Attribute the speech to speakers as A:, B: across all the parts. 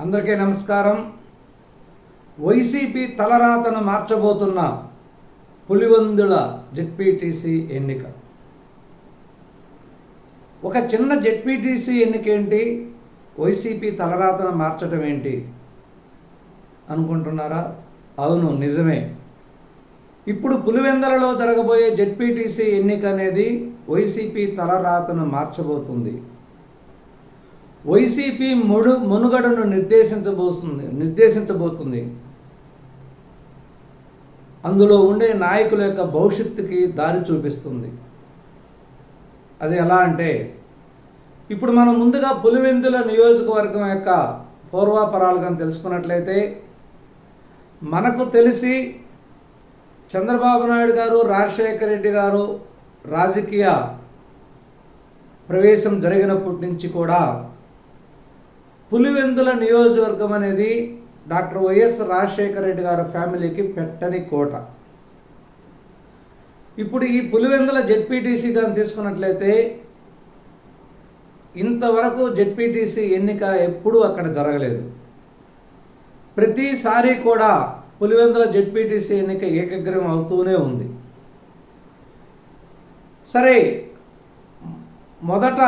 A: అందరికీ నమస్కారం. YCP తలరాతను మార్చబోతున్న పులివందుల ZPTC ఎన్నిక. ఒక చిన్న జెడ్పీటీసీ ఎన్నిక ఏంటి? వైసీపీ తలరాతను మార్చడం ఏంటి? అనుకుంటున్నారా? అవును నిజమే. ఇప్పుడు పులివెందలలో జరగబోయే జెడ్పీటీసీ ఎన్నిక అనేది వైసీపీ తలరాతను మార్చబోతుంది. వైసీపీ ముడు మునుగడను నిర్దేశించబోతుంది నిర్దేశించబోతుంది. అందులో ఉండే నాయకుల యొక్క భవిష్యత్తుకి దారి చూపిస్తుంది. అది ఎలా అంటే ఇప్పుడు మనం ముందుగా పులివెందుల నియోజకవర్గం యొక్క పూర్వాపరాలుగా తెలుసుకున్నట్లయితే మనకు తెలిసి చంద్రబాబు నాయుడు గారు రాజశేఖర రెడ్డి గారు రాజకీయ ప్రవేశం జరిగినప్పటి నుంచి కూడా పులివెందుల నియోజకవర్గం అనేది డాక్టర్ వైఎస్ రాజశేఖర రెడ్డి గారి ఫ్యామిలీకి పెట్టని కోట. ఇప్పుడు ఈ పులివెందుల జెడ్పీటీసీ కానీ తీసుకున్నట్లయితే ఇంతవరకు జెడ్పీటీసీ ఎన్నిక ఎప్పుడూ అక్కడ జరగలేదు. ప్రతిసారి కూడా పులివెందుల జెడ్పీటీసీ ఎన్నిక ఏకగ్రహం అవుతూనే ఉంది. సరే మొదట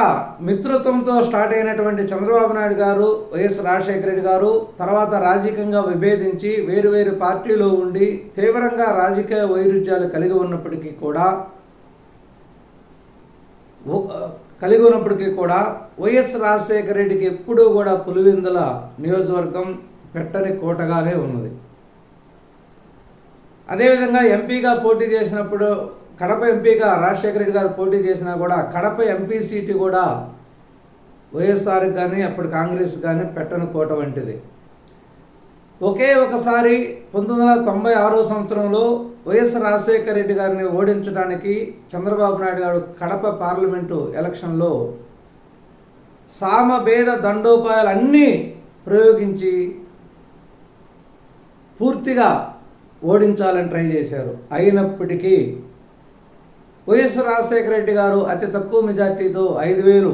A: మిత్రత్వంతో స్టార్ట్ అయినటువంటి చంద్రబాబు నాయుడు గారు వైఎస్ రాజశేఖర రెడ్డి గారు తర్వాత రాజకీయంగా విభేదించి వేరు వేరు పార్టీలో ఉండి తీవ్రంగా రాజకీయ వైరుధ్యాలు కలిగి ఉన్నప్పటికీ కూడా కలిగి ఉన్నప్పటికీ కూడా వైఎస్ రాజశేఖర రెడ్డికి ఎప్పుడూ కూడా పులివెందుల నియోజకవర్గం పెట్టని కోటగానే ఉన్నది. అదేవిధంగా ఎంపీగా పోటీ చేసినప్పుడు కడప ఎంపీగా రాజశేఖర రెడ్డి గారు పోటీ చేసినా కూడా కడప ఎంపీ సీటు కూడా వైఎస్ఆర్ కానీ అప్పుడు కాంగ్రెస్ కానీ పెట్టని కోట వంటిది. ఒకే ఒకసారి పంతొమ్మిది వందల తొంభై ఆరో సంవత్సరంలో వైఎస్ రాజశేఖర రెడ్డి గారిని ఓడించడానికి చంద్రబాబు నాయుడు గారు కడప పార్లమెంటు ఎలక్షన్లో సామభేద దండోపాయాలన్నీ ప్రయోగించి పూర్తిగా ఓడించాలని ట్రై చేశారు. అయినప్పటికీ వైఎస్ రాజశేఖర రెడ్డి గారు అతి తక్కువ మెజార్టీతో ఐదు వేలు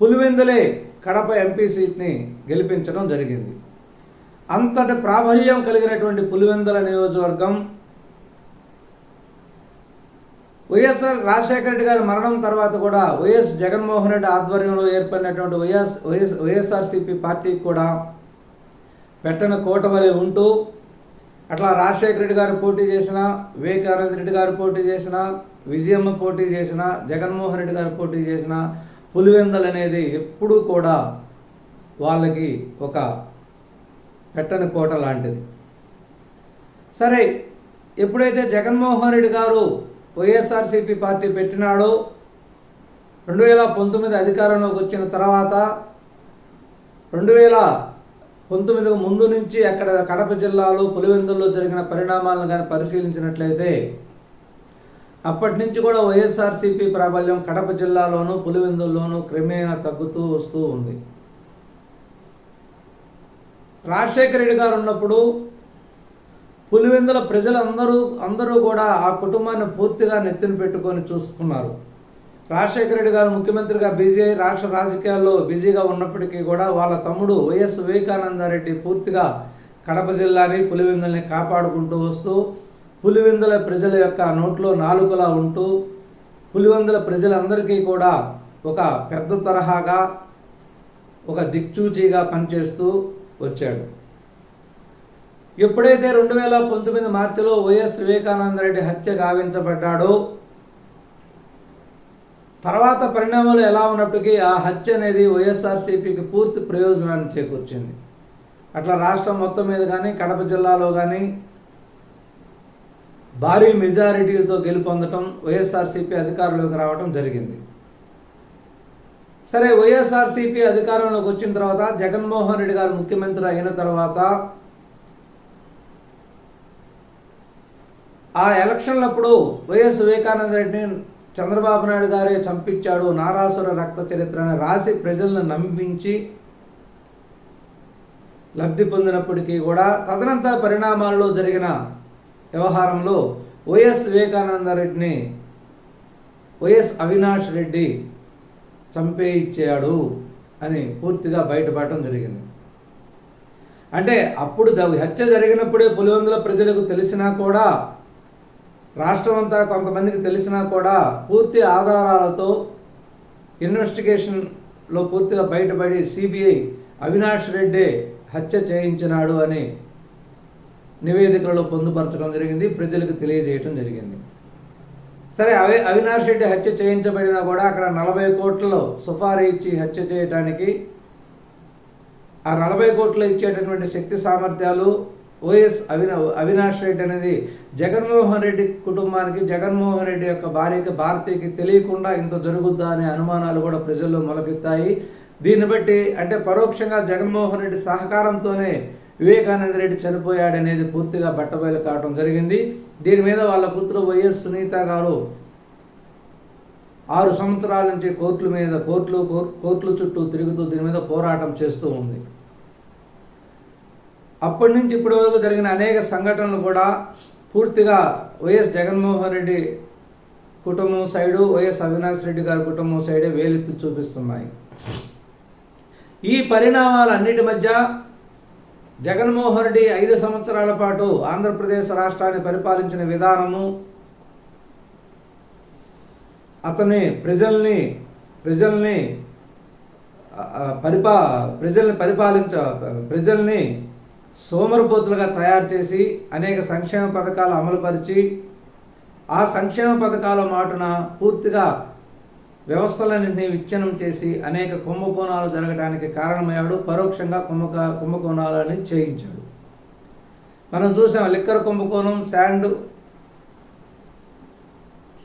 A: పులివెందులే కడప ఎంపీ సీట్ని గెలిపించడం జరిగింది. అంతటి ప్రాబల్యం కలిగినటువంటి పులివెందుల నియోజకవర్గం వైఎస్ఆర్ రాజశేఖర రెడ్డి గారి మరణం తర్వాత కూడా వైఎస్ జగన్మోహన్ రెడ్డి ఆధ్వర్యంలో ఏర్పడినటువంటి వైఎస్ వైఎస్ వైఎస్ఆర్సీపీ పార్టీకి కూడా పెట్టని కోట వలె ఉంటూ అట్లా రాజశేఖర రెడ్డి గారు పోటీ చేసిన వివేకానంద రెడ్డి గారు పోటీ చేసిన విజయమ్మ పోటీ చేసిన జగన్మోహన్ రెడ్డి గారు పోటీ చేసిన పులివెందల్ అనేది ఎప్పుడూ కూడా వాళ్ళకి ఒక పెట్టని కోట లాంటిది. సరే ఎప్పుడైతే జగన్మోహన్ రెడ్డి గారు వైఎస్ఆర్సీపీ పార్టీ పెట్టినాడో రెండు వేల పంతొమ్మిది అధికారంలోకి వచ్చిన తర్వాత రెండు వేల పంతొమ్మిది ముందు నుంచి అక్కడ కడప జిల్లాలో పులివెందుల్లో జరిగిన పరిణామాలను కానీ పరిశీలించినట్లయితే అప్పటి నుంచి కూడా వైఎస్ఆర్సీపీ ప్రాబల్యం కడప జిల్లాలోనూ పులివెందుల్లోనూ క్రమేణా తగ్గుతూ వస్తూ ఉంది. రాజశేఖర రెడ్డి గారు ఉన్నప్పుడు పులివెందుల ప్రజలందరూ అందరూ కూడా ఆ కుటుంబాన్ని పూర్తిగా నెత్తిన పెట్టుకొని చూసుకున్నారు. రాజశేఖర రెడ్డి గారు ముఖ్యమంత్రిగా బిజీ అయి రాష్ట్ర రాజకీయాల్లో బిజీగా ఉన్నప్పటికీ కూడా వాళ్ళ తమ్ముడు వైఎస్ వివేకానందరెడ్డి పూర్తిగా కడప జిల్లాని పులివెందుల్ని కాపాడుకుంటూ వస్తూ పులివెందుల ప్రజల యొక్క నోట్లో నాలుకలా ఉంటూ పులివెందుల ప్రజలందరికీ కూడా ఒక పెద్ద తరహాగా ఒక దిక్చూచిగా పనిచేస్తూ వచ్చాడు. ఎప్పుడైతే రెండు వేల పంతొమ్మిది మార్చిలో వైఎస్ వివేకానంద రెడ్డి హత్య గావించబడ్డాడో తర్వాత పరిణామాలు ఎలా ఉన్నప్పటికీ ఆ హత్య అనేది వైఎస్ఆర్సీపీకి పూర్తి ప్రయోజనాన్ని చేకూర్చింది. అట్లా రాష్ట్రం మొత్తం మీద కానీ కడప జిల్లాలో కానీ భారీ మెజారిటీలతో గెలుపొందటం వైఎస్ఆర్సీపీ అధికారంలోకి రావడం జరిగింది. సరే వైఎస్ఆర్సీపీ అధికారంలోకి వచ్చిన తర్వాత జగన్మోహన్ రెడ్డి గారు ముఖ్యమంత్రి అయిన తర్వాత ఆ ఎలక్షన్లప్పుడు వైఎస్ వివేకానంద రెడ్డిని చంద్రబాబు నాయుడు గారే చంపించాడు. నారాసుర రక్త చరిత్రను రాసి ప్రజలను నమ్మించి లబ్ధి పొందినప్పటికీ కూడా తదనంతర పరిణామాల్లో జరిగిన వ్యవహారంలో వైఎస్ వివేకానంద రెడ్డిని వైఎస్ అవినాష్ రెడ్డి చంపేయించాడు అని పూర్తిగా బయటపడటం జరిగింది. అంటే అప్పుడు హత్య జరిగినప్పుడే పులివెందుల ప్రజలకు తెలిసినా కూడా రాష్ట్రం అంతా కొంతమందికి తెలిసినా కూడా పూర్తి ఆధారాలతో ఇన్వెస్టిగేషన్లో పూర్తిగా బయటపడి సిబిఐ అవినాష్ రెడ్డి హత్య చేయించినాడు అని నివేదికలలో పొందుపరచడం జరిగింది ప్రజలకు తెలియజేయటం జరిగింది. సరే అవి అవినాష్ రెడ్డి హత్య చేయించబడినా కూడా అక్కడ నలభై కోట్లలో సుపారీ ఇచ్చి హత్య చేయడానికి ఆ నలభై కోట్లు ఇచ్చేటటువంటి శక్తి సామర్థ్యాలు ఓఎస్ అవినా అవినాష్ రెడ్డి అనేది జగన్మోహన్ రెడ్డి కుటుంబానికి జగన్మోహన్ రెడ్డి యొక్క భార్యకి భారతీయకి తెలియకుండా ఇంత జరుగుద్దా అనే అనుమానాలు కూడా ప్రజల్లో మొలకెత్తాయి. దీన్ని బట్టి అంటే పరోక్షంగా జగన్మోహన్ రెడ్డి సహకారంతోనే వివేకానంద రెడ్డి చనిపోయాడనేది పూర్తిగా బట్టబయలు కావడం జరిగింది. దీని మీద వాళ్ళ కూతురు వైఎస్ సునీత గారు ఆరు సంవత్సరాల నుంచి కోర్టుల మీద కోర్టులు కోర్- కోర్టుల చుట్టూ తిరుగుతూ దీని మీద పోరాటం చేస్తూ ఉంది. అప్పటి నుంచి ఇప్పటి వరకు జరిగిన అనేక సంఘటనలు కూడా పూర్తిగా వైఎస్ జగన్మోహన్ రెడ్డి కుటుంబం సైడు వైఎస్ అవినాష్ రెడ్డి గారి కుటుంబం సైడే వేలెత్తి చూపిస్తున్నాయి. ఈ పరిణామాలన్నిటి మధ్య జగన్మోహన్ రెడ్డి ఐదు సంవత్సరాల పాటు ఆంధ్రప్రదేశ్ రాష్ట్రాన్ని పరిపాలించిన విధానము అతని ప్రజల్ని ప్రజల్ని పరిపా ప్రజల్ని పరిపాలించ ప్రజల్ని సోమరిపోతులుగా తయారు చేసి అనేక సంక్షేమ పథకాలు అమలుపరిచి ఆ సంక్షేమ పథకాల మాటున పూర్తిగా వ్యవస్థలన్నింటినీ విచ్ఛిన్నం చేసి అనేక కుంభకోణాలు జరగడానికి కారణమయ్యాడు. పరోక్షంగా కుంభక కుంభకోణాలని చేయించాడు. మనం చూసాం లిక్కర్ కుంభకోణం sand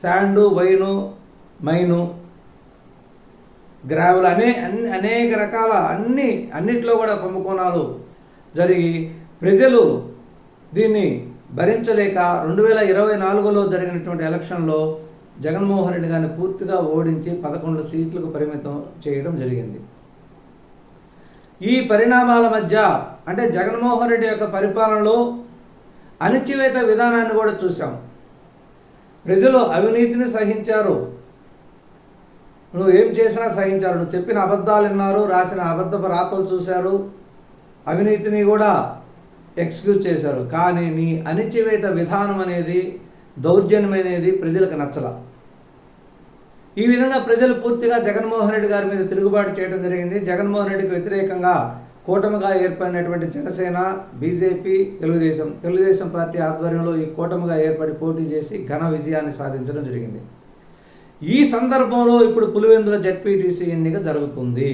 A: sand wine mine gravel అనే అన్ని అనేక రకాల అన్ని అన్నిట్లో కూడా కుంభకోణాలు జరిగి ప్రజలు దీన్ని భరించలేక రెండు వేల ఇరవై నాలుగులో జరిగినటువంటి ఎలక్షన్లో జగన్మోహన్ రెడ్డి గారిని పూర్తిగా ఓడించి పదకొండు సీట్లకు పరిమితం చేయడం జరిగింది. ఈ పరిణామాల మధ్య అంటే జగన్మోహన్ రెడ్డి యొక్క పరిపాలనలో అణిచివేత విధానాన్ని కూడా చూసాం ప్రజలు అవినీతిని సహించారు. నువ్వు ఏం చేసినా సహించారు. నువ్వు చెప్పిన అబద్ధాలు విన్నారు రాసిన అబద్ధపు రాతలు చూశారు అవినీతిని కూడా ఎక్స్క్యూజ్ చేశారు. కానీ నీ అణిచివేత విధానం అనేది దౌర్జన్యం అనేది ప్రజలకు నచ్చల. ఈ విధంగా ప్రజలు పూర్తిగా జగన్మోహన్ రెడ్డి గారి మీద తిరుగుబాటు చేయడం జరిగింది. జగన్మోహన్ రెడ్డికి వ్యతిరేకంగా కూటమిగా ఏర్పడినటువంటి జనసేన బీజేపీ తెలుగుదేశం తెలుగుదేశం పార్టీ ఆధ్వర్యంలో ఈ కూటమిగా ఏర్పడి పోటీ చేసి ఘన విజయాన్ని సాధించడం జరిగింది. ఈ సందర్భంలో ఇప్పుడు పులివెందుల జడ్పీటీసీ ఎన్నిక జరుగుతుంది.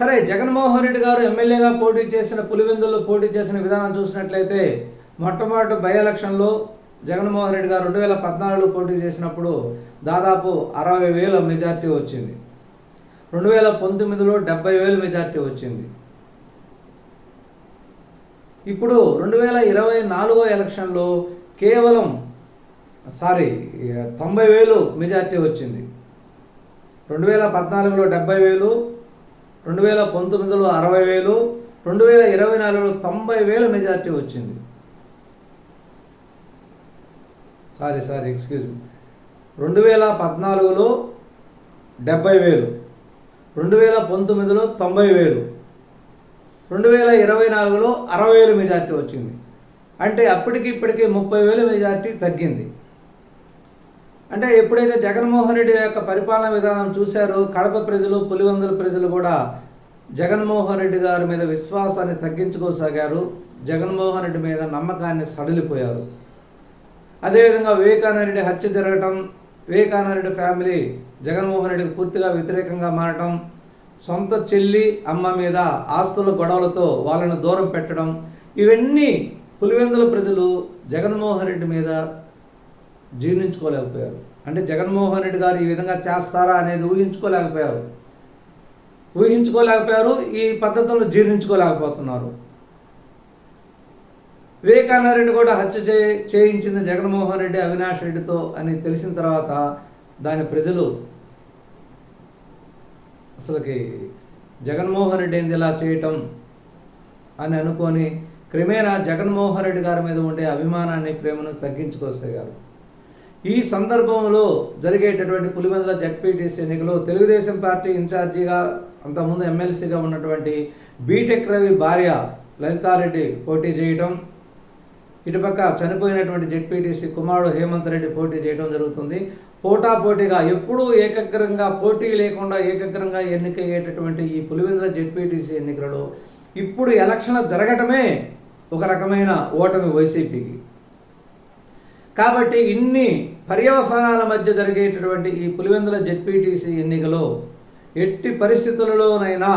A: సరే జగన్మోహన్ రెడ్డి గారు ఎమ్మెల్యేగా పోటీ చేసిన పులివెందుల్లో పోటీ చేసిన విధానం చూసినట్లయితే మొట్టమొదటి బై ఎలక్షన్లో జగన్మోహన్ రెడ్డి గారు రెండు వేల పద్నాలుగులో పోటీ చేసినప్పుడు దాదాపు అరవై వేల మెజార్టీ వచ్చింది. రెండు వేల పంతొమ్మిదిలో డెబ్బై వేల మెజార్టీ వచ్చింది. ఇప్పుడు రెండు వేల ఇరవై నాలుగో ఎలక్షన్లో కేవలం సారీ తొంభై వేలు మెజార్టీ వచ్చింది. రెండు వేల పద్నాలుగులో డెబ్బై వేలు రెండు వేల పంతొమ్మిదిలో అరవై వేలు రెండు వేల ఇరవై నాలుగులో తొంభై వేల మెజార్టీ వచ్చింది. Sorry sorry excuse me. రెండు వేల పద్నాలుగులో డెబ్బై వేలు రెండు వేల పంతొమ్మిదిలో తొంభై వేలు రెండు వేల ఇరవై నాలుగులో అరవై వేలు మెజార్టీ వచ్చింది. అంటే అప్పటికి ఇప్పటికీ ముప్పై వేల మెజార్టీ తగ్గింది. అంటే ఎప్పుడైతే జగన్మోహన్ రెడ్డి యొక్క పరిపాలన విధానం చూశారో కడప ప్రజలు పులివందల ప్రజలు కూడా జగన్మోహన్ రెడ్డి గారి మీద విశ్వాసాన్ని తగ్గించుకోసాగారు. జగన్మోహన్ రెడ్డి మీద నమ్మకాన్ని సడలిపోయారు. అదేవిధంగా వివేకానందరెడ్డి హత్య జరగటం వివేకానందరెడ్డి ఫ్యామిలీ జగన్మోహన్ రెడ్డికి పూర్తిగా వ్యతిరేకంగా మారటం సొంత చెల్లి అమ్మ మీద ఆస్తుల గొడవలతో వాళ్ళను దూరం పెట్టడం ఇవన్నీ పులివెందుల ప్రజలు జగన్మోహన్ రెడ్డి మీద జీర్ణించుకోలేకపోయారు. అంటే జగన్మోహన్ రెడ్డి గారు ఈ విధంగా చేస్తారా అనేది ఊహించుకోలేకపోయారు. ఊహించుకోలేకపోయారు ఈ పద్ధతులను జీర్ణించుకోలేకపోతున్నారు. వివేకానందరెడ్డి కూడా హత్య చే చేయించింది జగన్మోహన్ రెడ్డి అవినాష్ రెడ్డితో అని తెలిసిన తర్వాత దాని ప్రజలు అసలుకి జగన్మోహన్ రెడ్డి ఏంది ఇలా చేయటం అని అనుకొని క్రమేణా జగన్మోహన్ రెడ్డి గారి మీద ఉండే అభిమానాన్ని ప్రేమను తగ్గించుకోసాగారు ఈ సందర్భంలో జరిగేటటువంటి పులివెందుల జడ్పీటీసీ ఎన్నికలో తెలుగుదేశం పార్టీ ఇన్ఛార్జిగా అంతకుముందు ఎమ్మెల్సీగా ఉన్నటువంటి బీటెక్ రవి భార్య లలితారెడ్డి పోటీ చేయటం ఇటుపక్క చనిపోయినటువంటి జెడ్పీటీసీ కుమారుడు హేమంత్ రెడ్డి పోటీ చేయడం జరుగుతుంది. పోటా పోటీగా ఎప్పుడూ ఏకగ్రంగా పోటీ లేకుండా ఏకగ్రంగా ఎన్నికయ్యేటటువంటి ఈ పులివెందుల జెడ్పీటీసీ ఎన్నికలలో ఇప్పుడు ఎలక్షన్ జరగటమే ఒక రకమైన ఓటమి వైసీపీకి. కాబట్టి ఇన్ని పర్యవసానాల మధ్య జరిగేటటువంటి ఈ పులివెందుల జెడ్పీటీసీ ఎన్నికలో ఎట్టి పరిస్థితులలోనైనా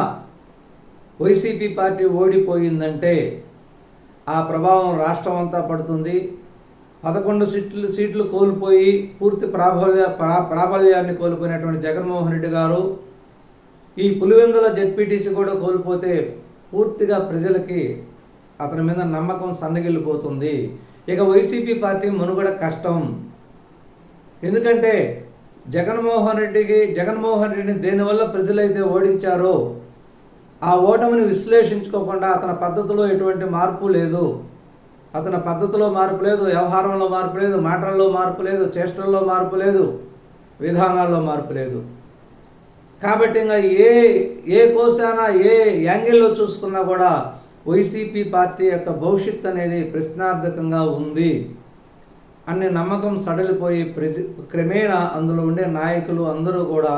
A: వైసీపీ పార్టీ ఓడిపోయిందంటే ఆ ప్రభావం రాష్ట్రం అంతా పడుతుంది. పదకొండు సీట్లు సీట్లు కోల్పోయి పూర్తి ప్రాబల్య ప్రా ప్రాబల్యాన్ని కోల్పోయినటువంటి జగన్మోహన్ రెడ్డి గారు ఈ పులివెందుల జెడ్పీటీసీ కూడా కోల్పోతే పూర్తిగా ప్రజలకి అతని మీద నమ్మకం సన్నగిల్లిపోతుంది. ఇక వైసీపీ పార్టీ మనుగడ కష్టం. ఎందుకంటే జగన్మోహన్ రెడ్డికి జగన్మోహన్ రెడ్డిని దేనివల్ల ప్రజలైతే ఓడించారో ఆ ఓటమిని విశ్లేషించుకోకుండా అతని పద్ధతిలో ఎటువంటి మార్పు లేదు. అతని పద్ధతిలో మార్పు లేదు వ్యవహారంలో మార్పు లేదు మాటల్లో మార్పు లేదు చేష్టల్లో మార్పు లేదు విధానాల్లో మార్పు లేదు. కాబట్టి ఇంకా ఏ ఏ కోశాన ఏ యాంగిల్లో చూసుకున్నా కూడా వైసీపీ పార్టీ యొక్క భవిష్యత్ అనేది ప్రశ్నార్థకంగా ఉంది అనే నమ్మకం సడలిపోయి ప్రజ క్రమేణా అందులో ఉండే నాయకులు అందరూ కూడా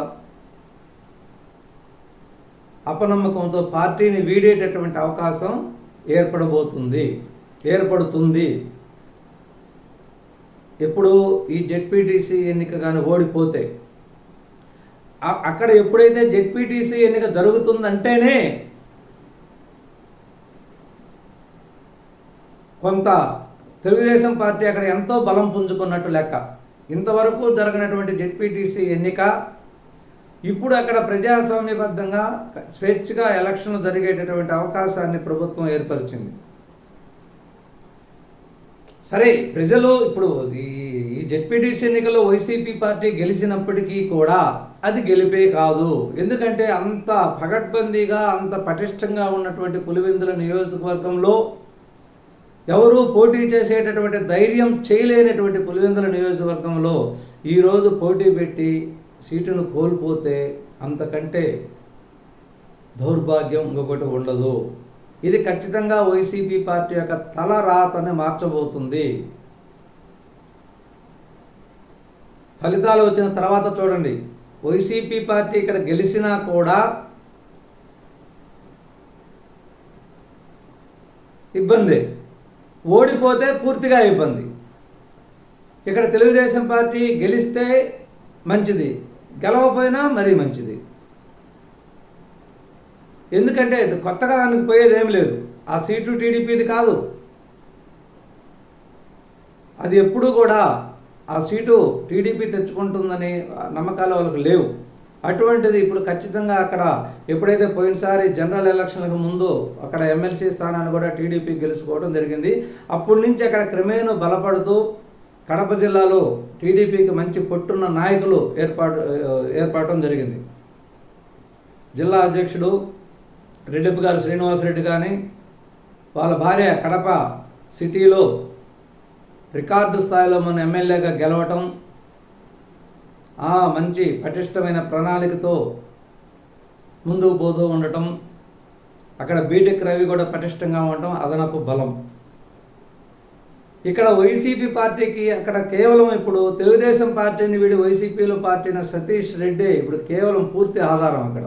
A: అపనమ్మకంతో పార్టీని వీడేటటువంటి అవకాశం ఏర్పడబోతుంది. ఏర్పడుతుంది. ఎప్పుడు ఈ జెడ్పీటీసీ ఎన్నిక కానీ ఓడిపోతే అక్కడ ఎప్పుడైతే జెడ్పీటీసీ ఎన్నిక జరుగుతుందంటేనే కొంత తెలుగుదేశం పార్టీ అక్కడ ఎంతో బలం పుంజుకున్నట్టు లెక్క. ఇంతవరకు జరిగినటువంటి జెడ్పీటీసీ ఎన్నిక ఇప్పుడు అక్కడ ప్రజాస్వామ్యబద్ధంగా స్వేచ్ఛగా ఎలక్షన్లు జరిగేటటువంటి అవకాశాన్ని ప్రభుత్వం ఏర్పరిచింది. సరే ప్రజలు ఇప్పుడు ఈ ఈ జెడ్పీటీసీ ఎన్నికల్లో వైసీపీ పార్టీ గెలిచినప్పటికీ కూడా అది గెలిపే కాదు. ఎందుకంటే అంత పగడ్బందీగా అంత పటిష్టంగా ఉన్నటువంటి పులివెందుల నియోజకవర్గంలో ఎవరూ పోటీ చేసేటటువంటి ధైర్యం చేయలేనటువంటి పులివెందుల నియోజకవర్గంలో ఈరోజు పోటీ పెట్టి సీటును కోల్పోతే అంతకంటే దౌర్భాగ్యం ఇంకొకటి ఉండదు. ఇది ఖచ్చితంగా వైసీపీ పార్టీ యొక్క తల రాతని మార్చబోతుంది. ఫలితాలు వచ్చిన తర్వాత చూడండి. వైసీపీ పార్టీ ఇక్కడ గెలిచినా కూడా ఇబ్బంది. ఓడిపోతే పూర్తిగా ఇబ్బంది. ఇక్కడ తెలుగుదేశం పార్టీ గెలిస్తే మంచిది. గెలవపోయినా మరీ మంచిది. ఎందుకంటే కొత్తగా దానికి పోయేది ఏం లేదు. ఆ సీటు టీడీపీది కాదు. అది ఎప్పుడూ కూడా ఆ సీటు టీడీపీ తెచ్చుకుంటుందని నమ్మకాలు వాళ్ళకు లేవు. అటువంటిది ఇప్పుడు ఖచ్చితంగా అక్కడ ఎప్పుడైతే పోయినసారి జనరల్ ఎలక్షన్లకు ముందు అక్కడ ఎమ్మెల్సీ స్థానాన్ని కూడా టీడీపీ గెలుచుకోవడం జరిగింది. అప్పటి నుంచి అక్కడ క్రమేణా బలపడుతూ కడప జిల్లాలో టీడీపీకి మంచి పొట్టున్న నాయకులు ఏర్పాటు ఏర్పడటం జరిగింది. జిల్లా అధ్యక్షుడు రెడ్డిప్ప గారు శ్రీనివాసరెడ్డి కానీ వాళ్ళ భార్య కడప సిటీలో రికార్డు స్థాయిలో మన ఎమ్మెల్యేగా గెలవటం ఆ మంచి పటిష్టమైన ప్రణాళికతో ముందుకు పోతూ ఉండటం అక్కడ బీటెక్ రవి కూడా పటిష్టంగా ఉండటం అదనపు బలం. ఇక్కడ వైసీపీ పార్టీకి అక్కడ కేవలం ఇప్పుడు తెలుగుదేశం పార్టీని వీడి వైసీపీలో పార్టీన సతీష్ రెడ్డి ఇప్పుడు కేవలం పూర్తి ఆధారం అక్కడ.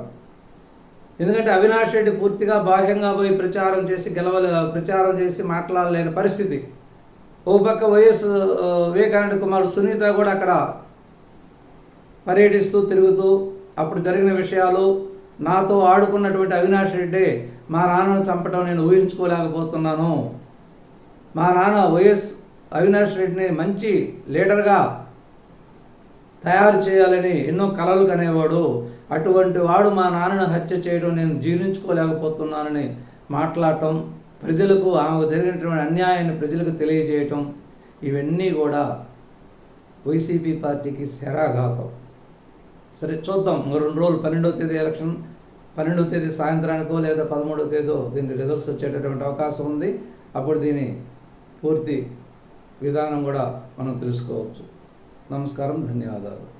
A: ఎందుకంటే అవినాష్ రెడ్డి పూర్తిగా బాహ్యంగా పోయి ప్రచారం చేసి గెలవలే ప్రచారం చేసి మాట్లాడలేని పరిస్థితి. ఓ పక్క వైఎస్ వివేకానంద కుమార్ సునీత కూడా అక్కడ పర్యటిస్తూ తిరుగుతూ అప్పుడు జరిగిన విషయాలు నాతో ఆడుకున్నటువంటి అవినాష్ రెడ్డి మా నాన్నను చంపటం నేను ఊహించుకోలేకపోతున్నాను. మా నాన్న వైఎస్ అవినాష్ రెడ్డిని మంచి లీడర్గా తయారు చేయాలని ఎన్నో కలలు కనేవాడు. అటువంటి వాడు మా నాన్నను హత్య చేయడం నేను జీర్ణించుకోలేకపోతున్నానని మాట్లాడటం ప్రజలకు ఆమెకు జరిగినటువంటి అన్యాయాన్ని ప్రజలకు తెలియజేయటం ఇవన్నీ కూడా వైసీపీ పార్టీకి శరాఘాతం. సరే చూద్దాం. రెండు రోజులు పన్నెండవ తేదీ ఎలక్షన్ పన్నెండవ తేదీ సాయంత్రానికో లేదా పదమూడవ తేదీ దీని రిజల్ట్స్ వచ్చేటటువంటి అవకాశం ఉంది. అప్పుడు దీని పూర్తి విధానం కూడా మనం తెలుసుకోవచ్చు. నమస్కారం ధన్యవాదాలు.